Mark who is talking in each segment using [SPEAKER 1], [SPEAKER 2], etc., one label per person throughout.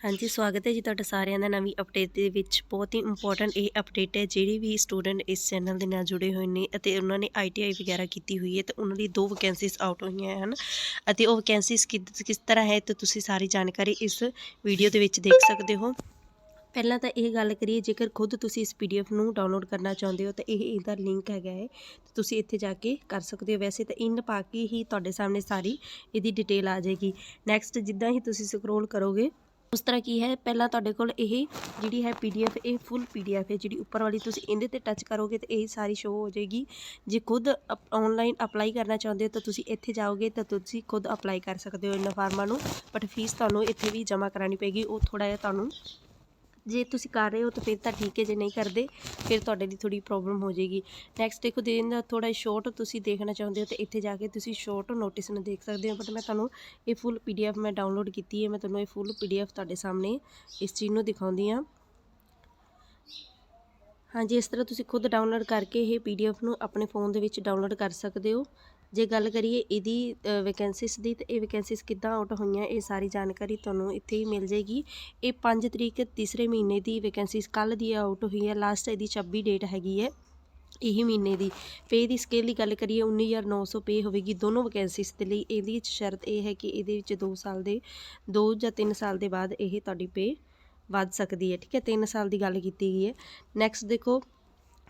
[SPEAKER 1] ਹਾਂਜੀ, ਸਵਾਗਤ ਹੈ ਜੀ ਤੁਹਾਡਾ ਸਾਰਿਆਂ ਦਾ ਨਵੀਂ ਅਪਡੇਟ ਦੇ ਵਿੱਚ। ਬਹੁਤ ਹੀ ਇੰਪੋਰਟੈਂਟ ਇਹ ਅਪਡੇਟ ਹੈ, ਜਿਹੜੇ ਵੀ ਸਟੂਡੈਂਟ ਇਸ ਚੈਨਲ ਦੇ ਨਾਲ ਜੁੜੇ ਹੋਏ ਨੇ ਅਤੇ ਉਹਨਾਂ ਨੇ ਆਈਟੀਆਈ ਵਗੈਰਾ ਕੀਤੀ ਹੋਈ ਹੈ, ਤੇ ਉਹਨਾਂ ਦੀ ਦੋ ਵੈਕੈਂਸੀਜ਼ ਆਊਟ ਹੋਈਆਂ ਹਨ। ਅਤੇ ਉਹ ਵੈਕੈਂਸੀਜ਼ ਕਿਸ ਤਰ੍ਹਾਂ ਹੈ, ਤੇ ਤੁਸੀਂ ਸਾਰੀ ਜਾਣਕਾਰੀ ਇਸ ਵੀਡੀਓ ਦੇ ਵਿੱਚ ਦੇਖ ਸਕਦੇ ਹੋ। ਪਹਿਲਾਂ ਤਾਂ ਇਹ ਗੱਲ ਕਰੀਏ, ਜੇਕਰ ਖੁਦ ਤੁਸੀਂ ਇਸ ਪੀਡੀਐਫ ਨੂੰ ਡਾਊਨਲੋਡ ਕਰਨਾ ਚਾਹੁੰਦੇ ਹੋ, ਤਾਂ ਇਹ ਇਹਦਾ ਲਿੰਕ ਹੈਗਾ ਹੈ ਤੁਸੀਂ ਇੱਥੇ ਜਾ ਕੇ ਕਰ ਸਕਦੇ ਹੋ। ਵੈਸੇ ਤਾਂ ਇਨ ਪਾ ਕੇ ਹੀ ਤੁਹਾਡੇ ਸਾਹਮਣੇ ਸਾਰੀ ਇਹਦੀ ਡਿਟੇਲ ਆ ਜਾਏਗੀ। ਨੈਕਸਟ ਜਿੱਦਾਂ ਹੀ ਤੁਸੀਂ ਸਕਰੋਲ ਕਰੋਗੇ ਉਸ ਤਰ੍ਹਾਂ ਕੀ ਹੈ, ਪਹਿਲਾਂ ਤੁਹਾਡੇ ਕੋਲ ਇਹ ਜਿਹੜੀ ਹੈ ਪੀਡੀਐਫ ਇਹ ਫੁੱਲ ਪੀਡੀਐਫ ਹੈ, ਜਿਹੜੀ ਉੱਪਰ ਵਾਲੀ ਤੁਸੀਂ ਇਹਦੇ ਤੇ ਟੱਚ ਕਰੋਗੇ ਤਾਂ ਇਹ ਸਾਰੀ ਸ਼ੋ ਹੋ ਜਾਏਗੀ। ਜੇ ਖੁਦ ਆਨਲਾਈਨ ਅਪਲਾਈ ਕਰਨਾ ਚਾਹੁੰਦੇ ਹੋ ਤਾਂ ਤੁਸੀਂ ਇੱਥੇ ਜਾਓਗੇ ਤਾਂ ਤੁਸੀਂ ਖੁਦ ਅਪਲਾਈ ਕਰ ਸਕਦੇ ਹੋ ਇਹਨਾਂ ਫਾਰਮਾਂ ਨੂੰ ਬਟ ਫੀਸ ਤੁਹਾਨੂੰ ਇੱਥੇ ਵੀ ਜਮ੍ਹਾਂ ਕਰਾਣੀ ਪੈਗੀ ਉਹ ਥੋੜਾ ਜਿਹਾ ਤੁਹਾਨੂੰ ਜੇ ਤੁਸੀਂ ਕਰ ਰਹੇ ਹੋ ਤਾਂ ਫਿਰ ਤਾਂ ਠੀਕ ਹੈ, ਜੇ ਨਹੀਂ ਕਰਦੇ, ਫਿਰ ਤੁਹਾਡੇ ਲਈ ਥੋੜੀ ਪ੍ਰੋਬਲਮ ਹੋ ਜਾਏਗੀ। ਨੈਕਸਟ ਦੇਖੋ, ਦੇਨ ਦਾ ਥੋੜਾ ਸ਼ਾਰਟ ਤੁਸੀਂ ਦੇਖਣਾ ਚਾਹੁੰਦੇ ਹੋ ਤਾਂ ਇੱਥੇ ਜਾ ਕੇ ਤੁਸੀਂ ਸ਼ਾਰਟ ਨੋਟਿਸ ਨੂੰ ਦੇਖ ਸਕਦੇ ਹੋ ਬਟ ਮੈਂ ਤੁਹਾਨੂੰ ਇਹ ਫੁੱਲ ਪੀਡੀਐਫ ਮੈਂ ਡਾਊਨਲੋਡ ਕੀਤੀ ਹੈ, ਮੈਂ ਤੁਹਾਨੂੰ ਇਹ ਫੁੱਲ ਪੀਡੀਐਫ ਤੁਹਾਡੇ ਸਾਹਮਣੇ ਇਸ ਚੀਜ਼ ਨੂੰ ਦਿਖਾਉਂਦੀ ਹਾਂ। ਹਾਂਜੀ, ਇਸ ਤਰ੍ਹਾਂ ਤੁਸੀਂ ਖੁਦ ਡਾਊਨਲੋਡ ਕਰਕੇ ਇਹ ਪੀਡੀਐਫ ਨੂੰ ਆਪਣੇ ਫੋਨ ਦੇ ਵਿੱਚ ਡਾਊਨਲੋਡ ਕਰ ਸਕਦੇ ਹੋ। ਜੇ ਗੱਲ ਕਰੀਏ ਇਹਦੀ ਵੈਕੈਂਸੀਸ ਦੀ, ਤਾਂ ਇਹ ਵੈਕੈਂਸੀਸ ਕਿੱਦਾਂ ਆਊਟ ਹੋਈਆਂ, ਇਹ ਸਾਰੀ ਜਾਣਕਾਰੀ ਤੁਹਾਨੂੰ ਇੱਥੇ ਹੀ ਮਿਲ ਜਾਏਗੀ। ਇਹ 5 ਤਰੀਕ ਤੀਸਰੇ ਮਹੀਨੇ ਦੀ ਵੈਕੈਂਸੀਸ ਕੱਲ ਦੀ ਆਊਟ ਹੋਈ ਹੈ ਲਾਸਟ ਇਹਦੀ 26 ਡੇਟ ਹੈਗੀ ਹੈ, ਇਹੀ ਮਹੀਨੇ ਦੀ। ਪੇ ਦੀ ਸਕੇਲ ਦੀ ਗੱਲ ਕਰੀਏ 19900 ਪੇ ਹੋਵੇਗੀ ਦੋਨੋਂ ਵੈਕੈਂਸੀਸ ਦੇ ਲਈ। ਇਹਦੀ ਸ਼ਰਤ ਇਹ ਹੈ ਕਿ ਇਹਦੇ ਵਿੱਚ 2 ਸਾਲ ਦੇ 2 ਜਾਂ 3 ਸਾਲ ਦੇ ਬਾਅਦ ਇਹ ਤੁਹਾਡੀ ਪੇ ਵੱਧ ਸਕਦੀ ਹੈ, ਠੀਕ ਹੈ? 3 ਸਾਲ ਦੀ ਗੱਲ ਕੀਤੀ ਗਈ ਹੈ। ਨੈਕਸਟ ਦੇਖੋ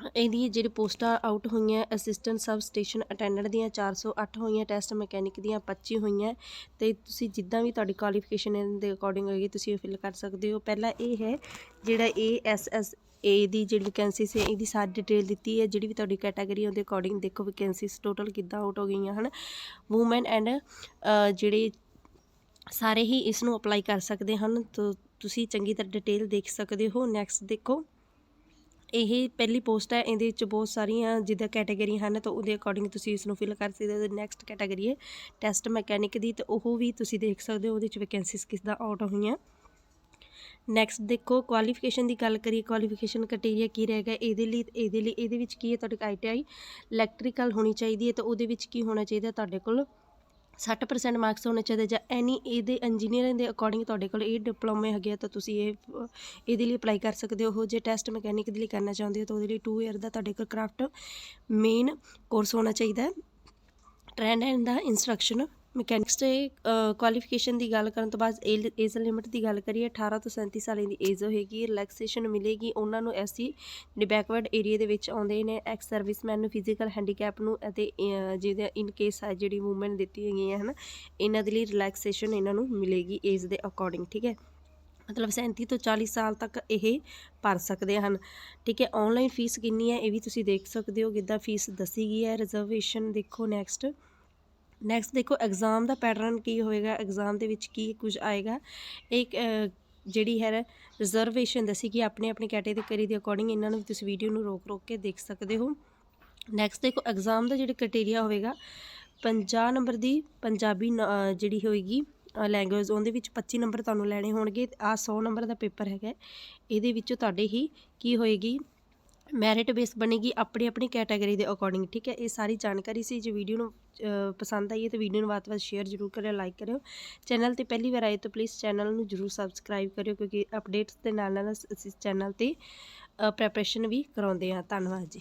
[SPEAKER 1] ਇਹਦੀ ਜਿਹੜੀ ਪੋਸਟਾਂ ਆਊਟ ਹੋਈਆਂ ਅਸਿਸਟੈਂਟ ਸਬ ਸਟੇਸ਼ਨ ਅਟੈਂਡੈਂਟ ਦੀਆਂ 408 ਹੋਈਆਂ ਟੈਸਟ ਮਕੈਨਿਕ ਦੀਆਂ 25 ਹੋਈਆਂ ਤੇ ਤੁਸੀਂ ਜਿੱਦਾਂ ਵੀ ਤੁਹਾਡੀ ਕੁਆਲੀਫਿਕੇਸ਼ਨ ਦੇ ਅਕੋਰਡਿੰਗ ਹੋਏਗੀ, ਤੁਸੀਂ ਇਹ ਫਿਲ ਕਰ ਸਕਦੇ ਹੋ। ਪਹਿਲਾ ਇਹ ਹੈ, ਜਿਹੜਾ ਏ ਐਸ ਐਸ ਏ ਦੀ ਜਿਹੜੀ ਵੈਕੈਂਸੀ ਹੈ, ਇਹਦੀ ਸਾਰੀ ਡਿਟੇਲ ਦਿੱਤੀ ਹੈ, ਜਿਹੜੀ ਵੀ ਤੁਹਾਡੀ ਕੈਟਾਗਰੀ ਉਹਦੇ ਅਕੋਰਡਿੰਗ ਦੇਖੋ ਵੈਕੈਂਸੀਸ ਟੋਟਲ ਕਿੱਦਾਂ ਆਊਟ ਹੋ ਗਈਆਂ, ਹਨ? ਔਮਨ ਐਂਡ ਜਿਹੜੇ ਸਾਰੇ ਹੀ ਇਸ ਨੂੰ ਅਪਲਾਈ ਕਰ ਸਕਦੇ ਹਨ, ਤੋ ਤੁਸੀਂ ਚੰਗੀ ਤਰ੍ਹਾਂ ਡਿਟੇਲ ਦੇਖ ਸਕਦੇ ਹੋ। ਨੈਕਸਟ ਦੇਖੋ ਇਹ ਪਹਿਲੀ ਪੋਸਟ ਹੈ, ਇਹਦੇ ਵਿੱਚ ਬਹੁਤ ਸਾਰੀਆਂ ਜਿੱਦਾਂ ਕੈਟਾਗਰੀ ਹਨ, ਤਾਂ ਉਹਦੇ ਅਕੋਰਡਿੰਗ ਤੁਸੀਂ ਇਸ ਨੂੰ ਫਿਲ ਕਰ ਸਕਦੇ ਹੋ ਨੈਕਸਟ ਕੈਟਾਗਰੀ ਹੈ ਟੈਸਟ ਮੈਕੈਨਿਕ ਦੀ, ਤੇ ਉਹ ਵੀ ਤੁਸੀਂ ਦੇਖ ਸਕਦੇ ਹੋ, ਉਹਦੇ ਵਿੱਚ ਵੈਕੈਂਸੀਜ਼ ਕਿਸ ਦਾ ਆਊਟ ਹੋਈਆਂ। ਨੈਕਸਟ ਦੇਖੋ ਕੁਆਲੀਫਿਕੇਸ਼ਨ ਦੀ ਗੱਲ ਕਰੀਏ ਕੁਆਲੀਫਿਕੇਸ਼ਨ ਕ੍ਰਾਈਟੇਰੀਆ ਕੀ ਰਹੇਗਾ ਇਹਦੇ ਲਈ ਇਹਦੇ ਲਈ, ਇਹਦੇ ਵਿੱਚ ਕੀ ਹੈ, ਤੁਹਾਡੇ ਆਈਟੀਆਈ ਇਲੈਕਟ੍ਰੀਕਲ ਹੋਣੀ ਚਾਹੀਦੀ ਹੈ, ਤਾਂ ਉਹਦੇ ਵਿੱਚ ਕੀ ਹੋਣਾ ਚਾਹੀਦਾ, ਤੁਹਾਡੇ ਕੋਲ 60% ਮਾਰਕਸ ਹੋਣੇ ਚਾਹੀਦੇ ਜਾਂ ਐਨੀ ਇਹਦੇ ਇੰਜੀਨੀਅਰਿੰਗ ਦੇ ਅਕੋਰਡਿੰਗ ਤੁਹਾਡੇ ਕੋਲ ਇਹ ਡਿਪਲੋਮੇ ਹੈਗੇ ਤਾਂ ਤੁਸੀਂ ਇਹ, ਇਹਦੇ ਲਈ ਅਪਲਾਈ ਕਰ ਸਕਦੇ ਹੋ। ਜੇ ਟੈਸਟ ਮਕੈਨਿਕ ਦੇ ਲਈ ਕਰਨਾ ਚਾਹੁੰਦੇ ਹੋ ਤਾਂ ਉਹਦੇ ਲਈ 2 ਇਅਰ ਦਾ ਤੁਹਾਡੇ ਕੋਲ ਕਰਾਫਟ ਮੇਨ ਕੋਰਸ ਹੋਣਾ ਚਾਹੀਦਾ ਹੈ। ਟ੍ਰੈਂਡ ਐਂਡ ਦਾ ਇਨਸਟਰਕਸ਼ਨ ਮਕੈਨਿਕਸ ਤੇ ਕੁਆਲੀਫਿਕੇਸ਼ਨ ਦੀ ਗੱਲ ਕਰਨ ਤੋਂ ਬਾਅਦ ਏਜ ਲਿਮਿਟ ਦੀ ਗੱਲ ਕਰੀਏ 18 ਤੋਂ 37 ਸਾਲਾਂ ਦੀ ਏਜ ਹੋਏਗੀ ਰਿਲੈਕਸੇਸ਼ਨ ਮਿਲੇਗੀ, ਉਹਨਾਂ ਨੂੰ ਐਸੀ ਜਿਹੜੇ ਬੈਕਵਰਡ ਏਰੀਆ ਦੇ ਵਿੱਚ ਆਉਂਦੇ ਨੇ ਐਕਸ ਸਰਵਿਸਮੈਨ ਨੂੰ ਫਿਜ਼ੀਕਲ ਹੈਂਡੀਕੈਪ ਨੂੰ ਅਤੇ ਜਿਹਦੇ ਇਨ ਕੇਸ ਹੈ ਜਿਹੜੀ ਮੂਵਮੈਂਟ ਦਿੱਤੀ ਹੈਗੀ ਹੈ, ਹਨ, ਇਹਨਾਂ ਦੇ ਲਈ ਰਿਲੈਕਸੇਸ਼ਨ ਇਹਨਾਂ ਨੂੰ ਮਿਲੇਗੀ ਏਜ ਦੇ ਅਕੋਰਡਿੰਗ ਠੀਕ ਹੈ? ਮਤਲਬ 37 ਤੋਂ 40 ਸਾਲ ਤੱਕ ਇਹ ਭਰ ਸਕਦੇ ਹਨ, ਠੀਕ ਹੈ? ਆਨਲਾਈਨ ਫੀਸ ਕਿੰਨੀ ਹੈ ਇਹ ਵੀ ਤੁਸੀਂ ਦੇਖ ਸਕਦੇ ਹੋ, ਕਿੱਦਾਂ ਫੀਸ ਦੱਸੀ ਗਈ ਹੈ ਰਿਜ਼ਰਵੇਸ਼ਨ ਦੇਖੋ ਨੈਕਸਟ ਨੈਕਸਟ ਦੇਖੋ ਐਗਜ਼ਾਮ ਦਾ ਪੈਟਰਨ ਕੀ ਹੋਏਗਾ ਐਗਜ਼ਾਮ ਦੇ ਵਿੱਚ ਕੀ ਕੁਝ ਆਏਗਾ। ਇੱਕ ਜਿਹੜੀ ਹੈ ਰਿਜ਼ਰਵੇਸ਼ਨ ਦੱਸੀ ਕਿ ਆਪਣੇ ਆਪਣੇ ਕੈਟੇਗਰੀ ਦੇ ਅਕੋਰਡਿੰਗ ਇਹਨਾਂ ਨੂੰ ਤੁਸੀਂ ਵੀਡੀਓ ਨੂੰ ਰੋਕ ਰੋਕ ਕੇ ਦੇਖ ਸਕਦੇ ਹੋ। ਨੈਕਸਟ ਦੇਖੋ ਐਗਜ਼ਾਮ ਦਾ ਜਿਹੜਾ ਕ੍ਰਾਈਟੇਰੀਆ ਹੋਵੇਗਾ 50 ਨੰਬਰ ਦੀ ਪੰਜਾਬੀ ਜਿਹੜੀ ਹੋਏਗੀ ਲੈਂਗੁਏਜ ਉਹਦੇ ਵਿੱਚ 25 ਨੰਬਰ ਤੁਹਾਨੂੰ ਲੈਣੇ ਹੋਣਗੇ ਆ 100 ਨੰਬਰ ਦਾ ਪੇਪਰ ਹੈਗਾ। ਇਹਦੇ ਵਿੱਚੋਂ ਤੁਹਾਡੇ ਹੀ ਕੀ ਹੋਏਗੀ ਮੈਰਿਟ ਬੇਸ ਬਣੇਗੀ ਆਪਣੀ ਆਪਣੀ ਕੈਟਾਗਰੀ ਦੇ ਅਕੋਰਡਿੰਗ ਠੀਕ ਹੈ? ਇਹ ਸਾਰੀ ਜਾਣਕਾਰੀ ਸੀ, ਜੇ ਵੀਡੀਓ ਨੂੰ ਪਸੰਦ ਆਈ ਹੈ ਤਾਂ ਵੀਡੀਓ ਨੂੰ ਵੱਧ ਤੋਂ ਵੱਧ ਸ਼ੇਅਰ ਜ਼ਰੂਰ ਕਰਿਓ ਲਾਈਕ ਕਰਿਓ। ਚੈਨਲ ਤੇ ਪਹਿਲੀ ਵਾਰ ਆਏ ਤਾਂ ਪਲੀਜ਼ ਚੈਨਲ ਨੂੰ ਜ਼ਰੂਰ ਸਬਸਕ੍ਰਾਈਬ ਕਰਿਓ, ਕਿਉਂਕਿ ਅਪਡੇਟਸ ਦੇ ਨਾਲ ਨਾਲ ਅਸੀਂ ਚੈਨਲ ਤੇ ਪ੍ਰੈਪਰੇਸ਼ਨ ਵੀ ਕਰਾਉਂਦੇ ਹਾਂ। ਧੰਨਵਾਦ ਜੀ।